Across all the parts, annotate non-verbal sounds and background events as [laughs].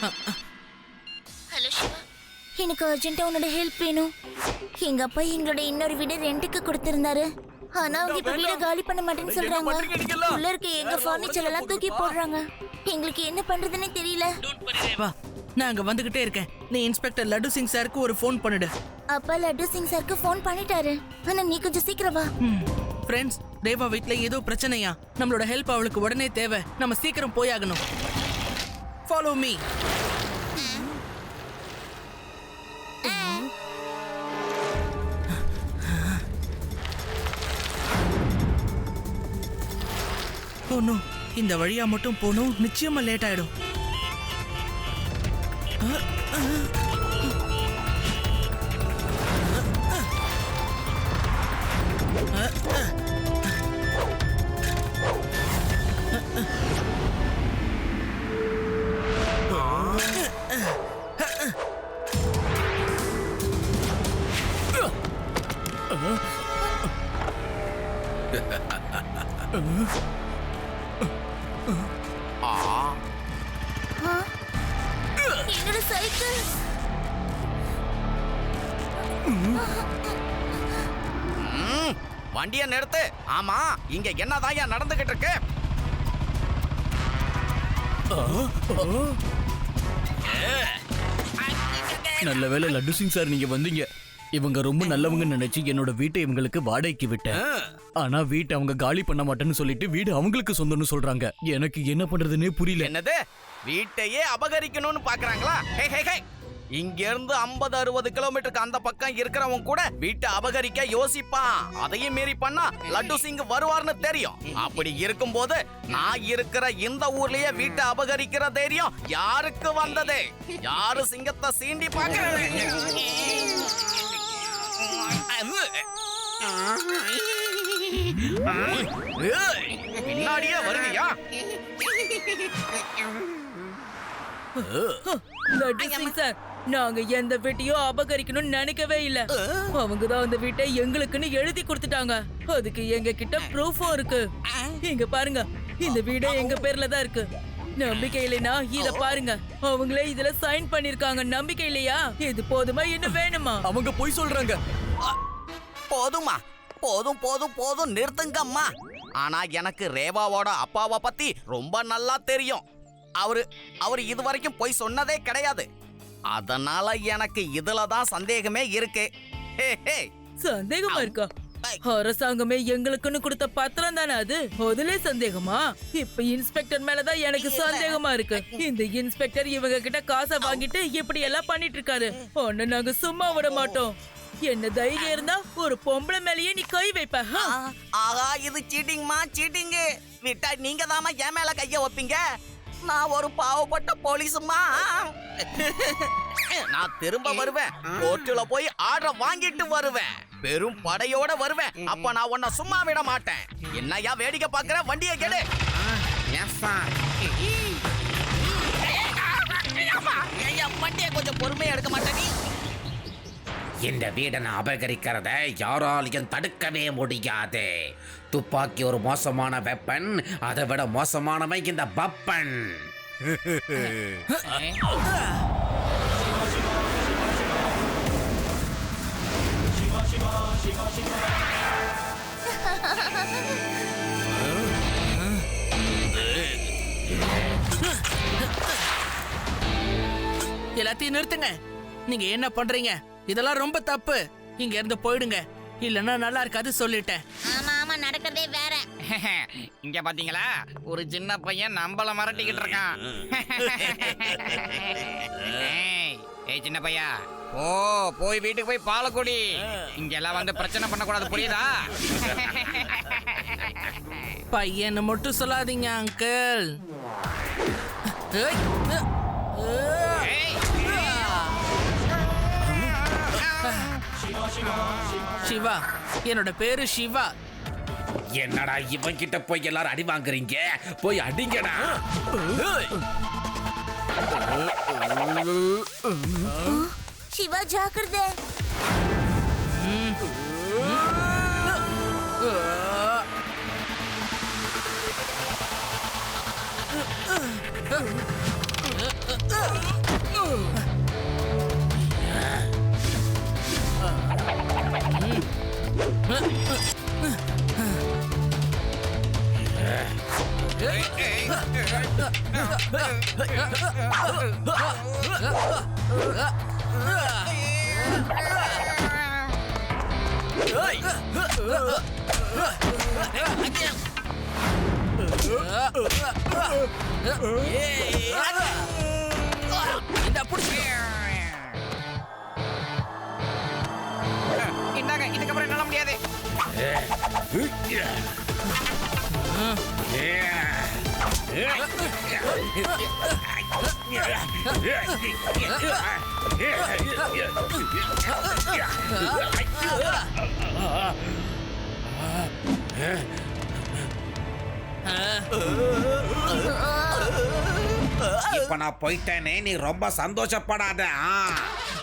Hello Siva எனக்கு அர்ஜென்ட்டா உன்னோட ஹெல்ப் வேணும். எங்க அப்பா எங்களோட இன்னொரு வீடு ரெண்டுக்கு கொடுத்திருந்தாரு. ஆனா அவங்க இப்ப வீட காலி பண்ண மாட்டேன்னு சொல்றாங்க. உள்ள இருக்க எங்க ஃபர்னிச்சர் எல்லாம் தூக்கி போடுறாங்க. எங்களுக்கு என்ன பண்றதுன்னே தெரியல. வா நான் அங்க வந்துகிட்டே இருக்கேன். நீ இன்ஸ்பெக்டர் லட்டு சிங் சாருக்கு ஒரு ஃபோன் பண்ணிடு. அப்பா லட்டு சிங் சாருக்கு ஃபோன் பண்ணிட்டாரு. ஆனா நீ கொஞ்சம் சீக்கிரம் வா. ஃப்ரெண்ட்ஸ் தேவா வீட்ல ஏதோ பிரச்சனையா? நம்மளோட ஹெல்ப் அவளுக்கு உடனே தேவை. நம்ம சீக்கிரம் போயாகணும். ஃபாலோ மீ இந்த வழியா மட்டும் போகணும் நிச்சயமா லேட் ஆயிடும். வண்டிய நிறுத்து. ஆமா இங்க என்னதான் நடந்துகிட்டு இருக்கு நல்ல வேளை லட்டு சிங் சார் நீங்க வந்தீங்க. இவங்க ரொம்ப நல்லவங்கன்னு நினைச்சு என்னோட வீட்டை இவங்களுக்கு வாடகைக்கு விட்டேன். ஆனா வீட்டை அவங்க காலி பண்ண மாட்டேன்னு சொல்லிட்டு வீடு அவங்களுக்கு சொந்தம்னு சொல்றாங்க. எனக்கு என்ன பண்றதுன்னே புரியல. என்னது? வீட்டையே அபகரிக்கணும்னு பாக்குறாங்களா? ஹே ஹே ஹே. இங்க இருந்து ஐம்பது அறுபது கிலோமீட்டருக்கு அந்த பக்கம் இருக்கிறவன் கூட வீட்டை அபகரிக்க யோசிப்பான். அதையும் மீறி பண்ணா லட்டு சிங் வருவார்னு தெரியும். அப்படி இருக்கும்போது நான் இருக்கிற இந்த ஊர்லயே வீட்டை அபகரிக்கிற தைரியம் யாருக்கு வந்தது? யாரு சிங்கத்தை சீண்டி பாக்குறது ஏய், பின்னாடியே வருவியா? லட்டு சிங் சார் நாங்க எந்த வீட்டையும் அபகரிக்கணும்னு நினைக்கவே இல்ல. அவங்க தான் அந்த வீட்டை எங்களுக்குன்னு எழுதி கொடுத்துட்டாங்க. அதுக்கு எங்க கிட்ட ப்ரூஃபும் இருக்கு இங்க பாருங்க. இந்த வீடே எங்க பேர்ல தான் இருக்கு. நம்பிக்கை இல்லைனா இத பாருங்க. அவங்களே இதுல சைன் பண்ணிருக்காங்க. நம்பிக்கை இல்லையா? இது போதுமா? இன்னும் வேணுமா? அவங்க போய் சொல்றாங்க. போதுமா போதும் போதும். போதும் நிறுத்துங்கம்மா ஆனா எனக்கு ரேவாவோட அப்பாவை பத்தி ரொம்ப நல்லா தெரியும். அவரு அவர் இது வரைக்கும் போய் சொன்னதே கிடையாது. அதனால எனக்கு இதுல தான் சந்தேகமே இருக்கு. சந்தேகமா இருக்கா? அரசாங்கமே எங்களுக்குன்னு கொடுத்த பத்திரம் தானே அது? அதுல சந்தேகமா? இப்ப இன்ஸ்பெக்டர் மேலதான் எனக்கு சந்தேகமா இருக்கு. இந்த இன்ஸ்பெக்டர் இவங்க கிட்ட காசை வாங்கிட்டு இப்படி எல்லாம் பண்ணிட்டு இருக்காரு. உன்னை நாங்க சும்மா விட மாட்டோம். என்ன தைரியம் இருந்தா ஒரு பொம்பளை மேலயே நீ கை வைப்ப ஹ? ஆ, ஆகா இது சீட்டிங்மா சீட்டிங்கு விட்டா நீங்க தாமா என் மேல கைய வைப்பீங்க. நான் ஒரு பாவப்பட்ட போலீஸுமா நான் திரும்ப வருவேன் கோர்ட்டுல போய் ஆர்டர் வாங்கிட்டு வருவேன் பெரும் படையோட வருவேன் அப்ப நான் உன்னை சும்மா விட மாட்டேன் என்னையா வேடிக்கை பாக்குற வண்டியை கேடு வண்டியை கொஞ்சம் பொறுமையா எடுக்க மாட்டேன் நீ இந்த வீடனை அபகரிக்கிறத யாராலையும் தடுக்கவே முடியாது. துப்பாக்கி ஒரு மோசமான வெப்பன் அதை விட மோசமானவன் இந்த பப்பன் எல்லாத்தையும் நிறுத்துங்க. நீங்க என்ன பண்றீங்க? இதெல்லாம் ரொம்ப தப்பு. இங்க இருந்து போயிடுங்க. இல்லன்னா நல்லா இருக்காது சொல்லிட்டேன். ஆமா ஆமா நடக்கிறதே வேற. [laughs] இங்க பாத்தீங்களா? ஒரு சின்ன பையன் நம்மள மிரட்டிக்கிட்டு இருக்கான். [laughs] ஏய், ஏய் சின்ன பையா. ஓ போய் வீட்டுக்கு போய் பாலை குடி இங்க எல்லாம் வந்து பிரச்சனை பண்ணக்கூடாது புரியுதா? [laughs] பையனை மட்டும் சொல்லாதீங்க அங்கிள் சிவா. என்னோட பேரு சிவா. என்னடா இவன் கிட்ட போய் எல்லாரும் அடி வாங்குறீங்க? போய் அடிங்கடா. சிவா ஜாக்கிரதை. இந்தாங்க இதுக்கப்புறம் என்னால முடியாது இப்ப நான் போயிட்டேனே நீ ரொம்ப சந்தோஷப்படாத.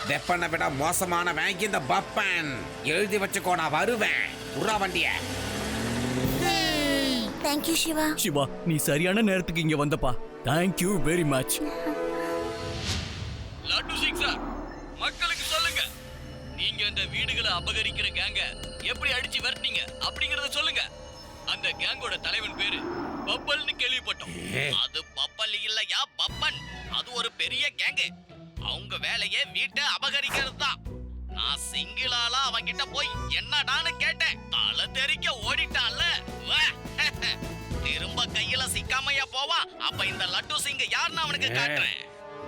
வெப்பனை விட மோசமான வேங்கி இந்த பப்பன். எழுதி வச்சுக்கோ நான் வருவேன். உரா வண்டிய. தேங்க்யூ சிவா. சிவா நீ சரியான நேரத்துக்கு இங்க வந்தப்பா. Thank you very much Laddu Singh sir மக்களுக்கு சொல்லுங்க. நீங்க அந்த வீடுகளை அபகரிக்கிற கேங்க எப்படி அடிச்சு விரட்டினீங்க. அப்படிங்கறத சொல்லுங்க. அந்த கேங்கோட தலைவன் பேரு பப்பல்னு கேள்விப்பட்டோம். அது பப்பல் இல்லையா? பப்பன். அது ஒரு பெரிய கேங்கு. அவங்க வேலையே வீட்டை அபகரிக்கிறது தான் நான் சிங்கிளாலா அவங்கிட்ட போய் என்னடான்னு கேட்டேன். தலை தெறிக்க ஓடிட்டான்ல. வா. [laughs] திரும்ப கையில சிக்காமையா போவான் அப்ப இந்த லட்டு சிங் யாருன்னு அவனுக்கு காட்டுறேன்.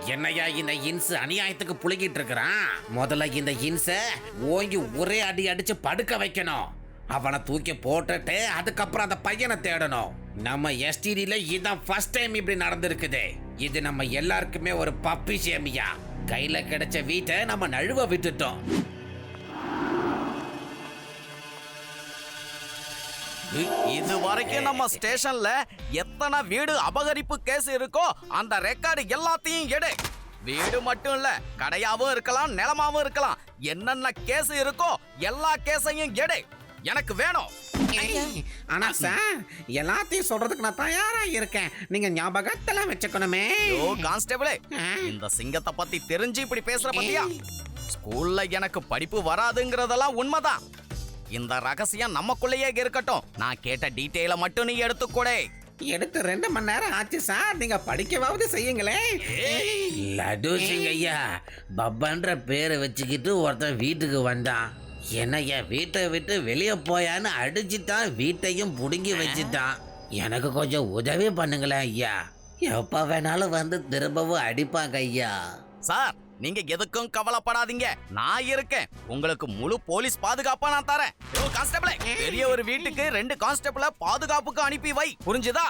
என்னையா இந்த இன்ஸ் அநியாயத்துக்கு புழுகிட்டு இருக்கிறான் முதல்ல இந்த இன்ஸ ஓங்கி ஒரே அடி அடிச்சு படுக்க வைக்கணும். அவனை தூக்கி போட்டுட்டு அதுக்கப்புறம் அந்த பையனை தேடணும். நம்ம எஸ்டிடியில இதான் ஃபர்ஸ்ட் டைம் இப்படி நடந்திருக்குது. இது நம்ம எல்லாருக்குமே ஒரு பப்பி சேமியா. கையில கிடைச்ச வீட்டை நம்ம நழுவ விட்டுட்டோம். இது வரைக்கும் நம்ம ஸ்டேஷன்ல எத்தனை வீடு அபகரிப்பு கேஸ் இருக்கோ அந்த ரெக்கார்டு எல்லாத்தையும் எடு. வீடு மட்டும் இல்ல கடையாவும் இருக்கலாம் நிலமாவும் இருக்கலாம். என்னென்ன கேஸ் இருக்கோ எல்லா கேஸையும் எடு. எனக்கு வேணும். ஆனா சார் எல்லாத்தையும் சொல்றதுக்கு நான் தயாரா இருக்கேன். நீங்க ஞாபகத்துல வச்சுக்கணுமே. ஓ கான்ஸ்டபிளே இந்த சிங்கத்தை பத்தி தெரிஞ்சு இப்படி பேசுற பத்தியா? ஸ்கூல்ல எனக்கு படிப்பு வராதுங்கிறதெல்லாம் உண்மைதான். இந்த ரகசியம் நமக்குள்ளேயே இருக்கட்டும். நான் கேட்ட டீட்டெயில மட்டும் நீ எடுத்துக்கூடே. எடுத்து ரெண்டு மணி நேரம் ஆச்சு சார். நீங்க படிக்கவாவது செய்யுங்களேன். லட்டு சிங்கையா பப்பான்ற பேரை வச்சுக்கிட்டு ஒருத்தன் வீட்டுக்கு வந்தான். என்னய்யா வீட்டை விட்டு வெளியே போயான்னு அடிச்சுட்டான் வீட்டையும் புடுங்கி வச்சுட்டான் எனக்கு கொஞ்சம் உதவி பண்ணுங்களேன் ஐயா. எப்ப வேணாலும் வந்து திரும்பவும் அடிப்பாங்க ஐயா. சார் நீங்க எதுக்கும் கவலைப்படாதீங்க. நான் இருக்கேன். உங்களுக்கு முழு போலீஸ் பாதுகாப்பா நான் தரேன். யோ கான்ஸ்டபிளே பெரிய ஒரு வீட்டுக்கு ரெண்டு கான்ஸ்டபிள பாதுகாப்புக்கு அனுப்பி வை. புரிஞ்சுதா?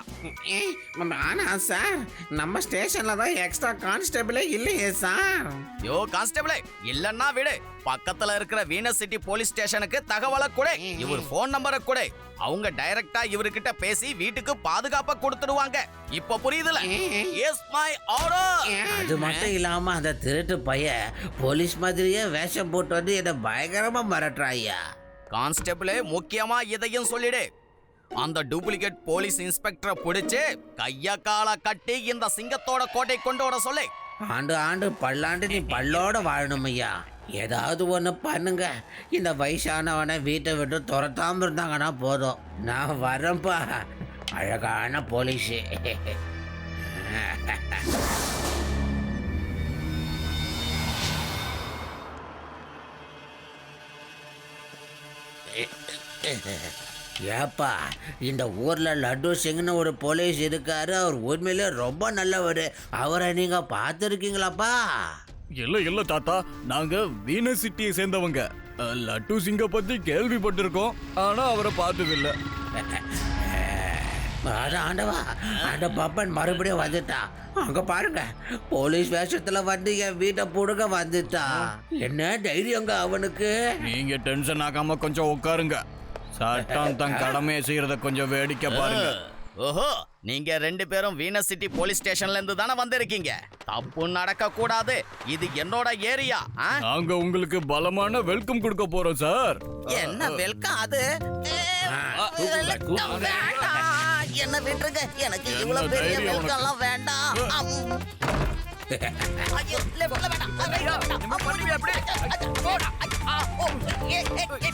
ஆனா சார் நம்ம ஸ்டேஷன்ல தான் எக்ஸ்ட்ரா கான்ஸ்டபிளே இல்லையே சார். யோ கான்ஸ்டபிளே இல்லன்னா விடு. பக்கத்துல இருக்கிற வீனஸ் சிட்டி போலீஸ் ஸ்டேஷனுக்கு தகவலை கொடு. இவர் போன் நம்பரை கொடு. அவங்க டைரக்டா இவர்கிட்ட பேசி வீட்டுக்கு பாதுகாப்பா கொடுத்துடுவாங்க. இப்ப புரியுதுல? எஸ் மை ஆர்டர் அது மட்டும் இல்லாம அந்த திருட்டு பையன் போலீஸ் மாதிரியே வேஷம் போட்டு வந்து என்ன பயங்கரமா மிரட்டுறாய்யா. கான்ஸ்டபிளே முக்கியமா இதையும் சொல்லிடு. அந்த டூப்ளிகேட் போலீஸ் இன்ஸ்பெக்டரை பிடிச்சு கைய கால கட்டி இந்த சிங்கத்தோட கோட்டை கொண்டு வர சொல்லு. ஆண்டு ஆண்டு பல்லாண்டு நீ பல்லோட வாழணும் ஐயா ஏதாவது ஒன்று பண்ணுங்க. இந்த வயசானவனை வீட்டை விட்டு துரத்தாம இருந்தாங்கன்னா போதும். நான் வரேன்ப்பா அழகான போலீஸு. ஏப்பா இந்த ஊரில் லட்டு சிங்னு ஒரு போலீஸ் இருக்காரு. அவர் உண்மையிலே ரொம்ப நல்லவர். அவரை நீங்கள் பார்த்துருக்கீங்களாப்பா? இல்ல இல்ல தாத்தா. நாங்க வீனஸ் சிட்டியை சேர்ந்தவங்க. லட்டு சிங்க பத்தி கேள்விப்பட்டிருக்கோம். ஆனா அவரை பார்த்தது இல்ல அட ஆண்டவா அந்த பப்பன் மறுபடியும் வந்துட்டான் அங்க பாருங்க போலீஸ் வேஷத்துல வந்து என் வீட்டை புடுங்க வந்துட்டான் என்ன தைரியங்க அவனுக்கு? நீங்க டென்ஷன் ஆகாம கொஞ்சம் உட்காருங்க. சட்டம் தன் கடமையை செய்யறத கொஞ்சம் வேடிக்கை பாருங்க. ஓஹோ நீங்க ரெண்டு பேரும் வீனஸ் சிட்டி போலீஸ் ஸ்டேஷன்ல இருந்து தானே வந்திருக்கீங்க தப்பு நடக்க கூடாது இது என்னோட ஏரியா? நாங்க உங்களுக்கு பலமான வெல்கம் கொடுக்க போறோம் சார் என்ன வெல்கம் அது. என்ன விட்டுருங்க எனக்கு இவ்வளவு பெரிய? வெல்கம்லாம் வேண்டாம். ஐயோ, வேண்டாம். போடா. ஓ, ஏ, ஏ, ஐ,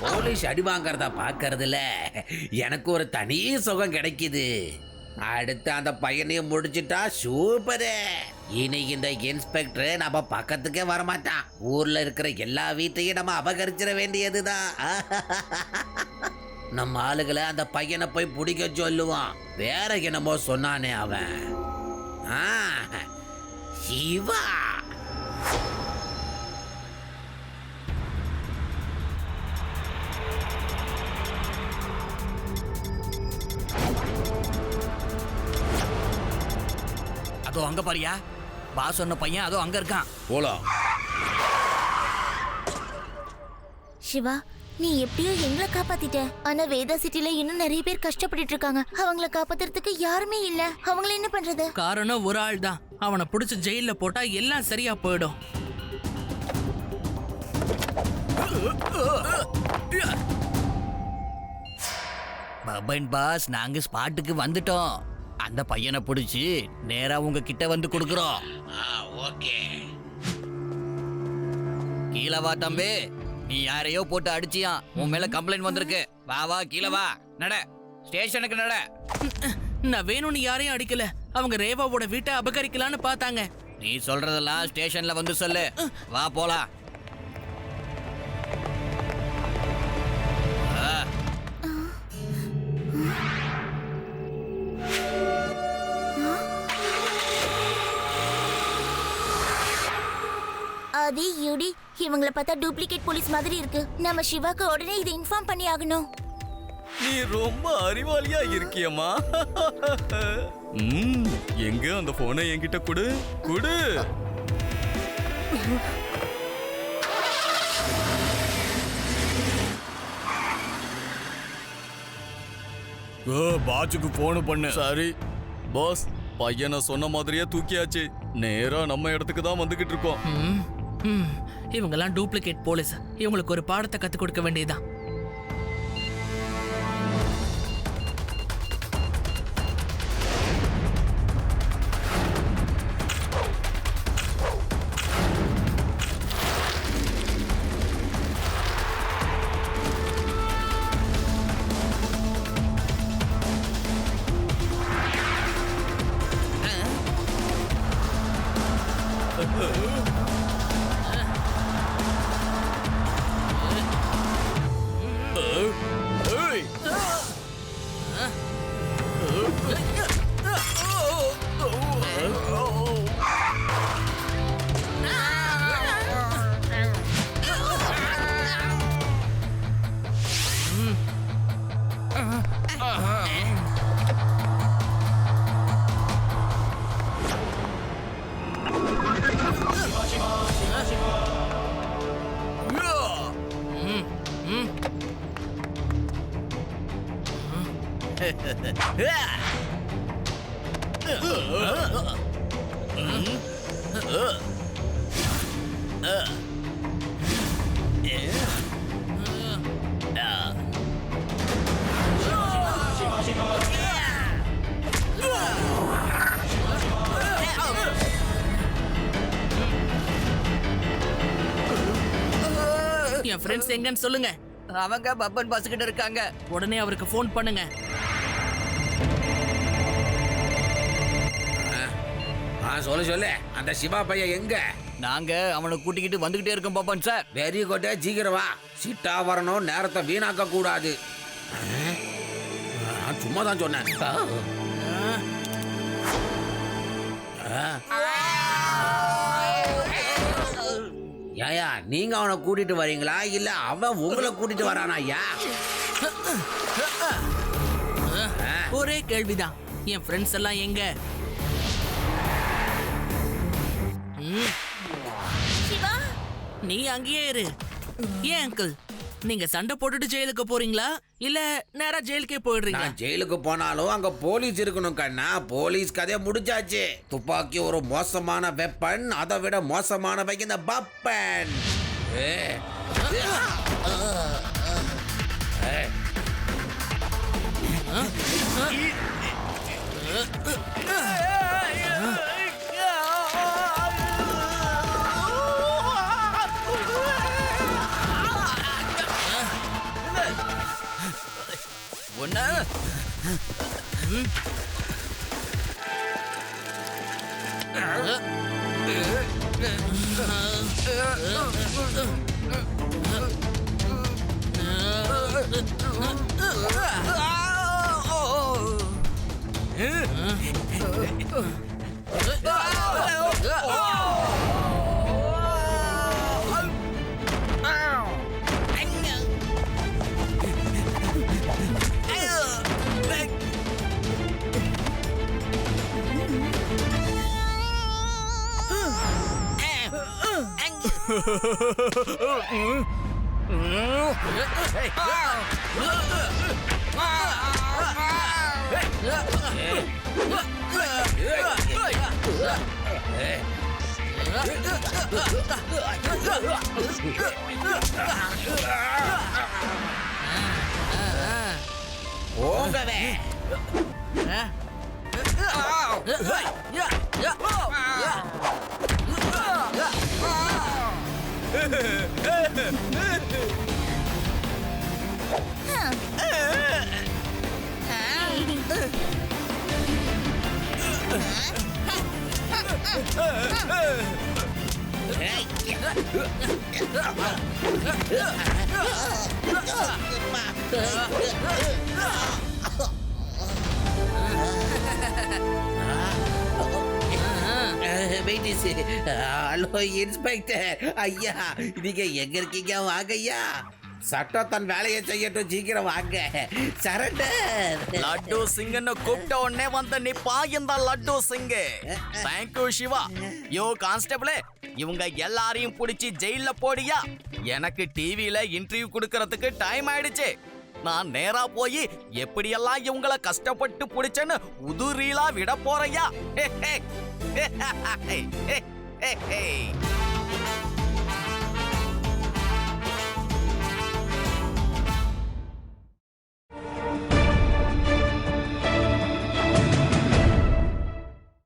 போலீஸ் அடி வாங்கிறத பார்க்கறதுல எனக்கு ஒரு தனி சுகம் கிடைக்குது. அடுத்து அந்த பையனையும் முடிச்சிட்டா சூப்பரு. இனி இந்த இன்ஸ்பெக்டர் நம்ம பக்கத்துக்கே வரமாட்டான். ஊர்ல இருக்கிற எல்லா வீட்டையும் நம்ம அபகரிச்சிட வேண்டியதுதான். [laughs] நம்ம ஆளுகளை அந்த பையனை போய் பிடிக்க சொல்லுவான். வேற என்னமோ சொன்னானே அவன். ஆ, சிவா. அதோ அங்க பாரியா? பா சொன்ன பையன் அதோ அங்க இருக்கான். போலாம். சிவா நீ எப்படியோ எங்களை காப்பாத்திட்ட. ஆனா வேதா சிட்டில இன்னும் நிறைய பேர் கஷ்டப்பட்டுட்டு இருக்காங்க. அவங்கள காப்பாத்துறதுக்கு யாருமே இல்ல. அவங்கள என்ன பண்றது? காரணம் ஒரு ஆள் தான். அவனை பிடிச்சி ஜெயில போட்டா எல்லாம் சரியா போயிடும். பபன் பாஸ் நாங்க ஸ்பாட்டுக்கு வந்துட்டோம். அந்த பையனை பிடிச்சி நேரா உங்க கிட்ட வந்து கொடுக்குறோம். ஓகே. கீழே வா தம்பி. நீ யாரையோ போட்டு அடிச்சியான் உன் மேல கம்ப்ளைண்ட் வந்திருக்கு. வா வா கீழே வா. நட. ஸ்டேஷனுக்கு நட. நான் வேணும்னு யாரையும் அடிக்கல. அவங்க ரேவாவோட வீட்டை அபகரிக்கலான்னு பார்த்தாங்க. நீ சொல்றதெல்லாம் ஸ்டேஷன்ல வந்து சொல்லு. வா போலாம். ஆதி யூடி இவங்கள பார்த்தா டூப்ளிகேட் போலீஸ் மாதிரி இருக்கு. நம்ம சிவாக்கு உடனே இதை இன்ஃபார்ம் பண்ணி ஆகணும். நீ ரொம்ப அறிவாளியா இருக்கியம்மா. ம், எங்க அந்த போனை என்கிட்ட கொடு கொடு. பாச்சுக்கு போன் பண்ணு. சரி பாஸ் பையனை சொன்ன மாதிரியே தூக்கியாச்சு. நேரா நம்ம இடத்துக்கு தான் வந்துகிட்டு இருக்கோம். இவங்கெல்லாம் டூப்ளிகேட் போலீஸ். இவங்களுக்கு ஒரு பாடத்தை கத்துக் கொடுக்க வேண்டியதுதான். ஃப்ரெண்ட்ஸ் எங்கன்னு சொல்லுங்க. அவங்க பப்பன் பாஸ் கிட்ட இருக்காங்க. உடனே அவருக்கு ஃபோன் பண்ணுங்க. ஆ சொல்லு சொல்லு. அந்த சிவா பையன் எங்க? நாங்க அவனை கூட்டிக்கிட்டு வந்துகிட்டே இருக்கோம் பாப்பன் சார் வெரி குட் சீக்கிரம். வா சிட்டா வரணும் நேரத்தை வீணாக்க கூடாது. ஆ, சும்மா தான் சொன்னேன். ஏயா நீங்க அவனை கூட்டிட்டு வரீங்களா? இல்ல அவன் உங்களை கூட்டிட்டு வரானா ஐயா? ஒரே கேள்விதான். என் ஃப்ரெண்ட்ஸ் எல்லாம் எங்க? நீ அங்கேயே இரு. ஏன் அங்கிள் நீங்க சண்டை போட்டுட்டு ஜெயிலுக்கு போறீங்களா இல்ல நேரா ஜெயிலுக்கே போயிடுறீங்க நான் ஜெயிலுக்கு போனாலும் அங்க போலீஸ் இருக்கணும் கண்ணா போலீஸ் கதையை முடிச்சாச்சு துப்பாக்கி ஒரு மோசமான வெப்பன் அதை விட மோசமானவை இந்த பப்பன் ஏ. ஏ. Ugh. Oh! Ha ha ha! Wait is hello inspector. ஐயா நீங்க எங்க இருக்கீங்க? வாங்க ஐயா. சட்டம் தன் வேலையை செய்யட்டும். சீக்கிரம் வாங்க. சரண்டர். லட்டு சிங்னு கூப்பிட்ட உடனே வந்து நிப்பா இந்த லட்டு சிங் தேங்க்யூ சிவா. யோ கான்ஸ்டபிளே இவங்க எல்லாரையும் பிடிச்சி ஜெயில போடியா? எனக்கு டிவியில இன்டர்வியூ கொடுக்கறதுக்கு டைம் ஆயிடுச்சு. நான் நேரா போய் எப்படியெல்லாம் இவங்கள கஷ்டப்பட்டு பிடிச்சேன்னு உதுரீலா விட போறையா? [laughs] Hey!